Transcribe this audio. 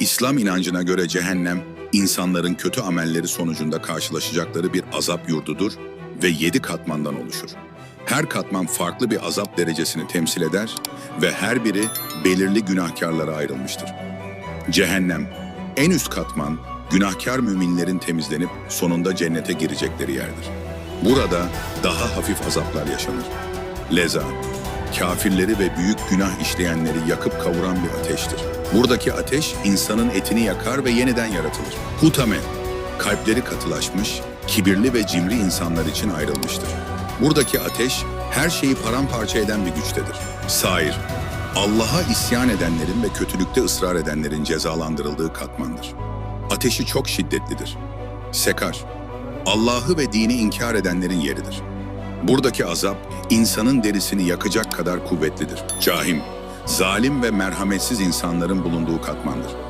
İslam inancına göre cehennem, insanların kötü amelleri sonucunda karşılaşacakları bir azap yurdudur ve yedi katmandan oluşur. Her katman farklı bir azap derecesini temsil eder ve her biri belirli günahkarlara ayrılmıştır. Cehennem, en üst katman, günahkar müminlerin temizlenip sonunda cennete girecekleri yerdir. Burada daha hafif azaplar yaşanır. Leza, kafirleri ve büyük günah işleyenleri yakıp kavuran bir ateştir. Buradaki ateş insanın etini yakar ve yeniden yaratılır. Hutame, kalpleri katılaşmış, kibirli ve cimri insanlar için ayrılmıştır. Buradaki ateş her şeyi paramparça eden bir güçtedir. Sair, Allah'a isyan edenlerin ve kötülükte ısrar edenlerin cezalandırıldığı katmandır. Ateşi çok şiddetlidir. Sekar, Allah'ı ve dini inkar edenlerin yeridir. Buradaki azap, insanın derisini yakacak kadar kuvvetlidir. Cahim, zalim ve merhametsiz insanların bulunduğu katmandır.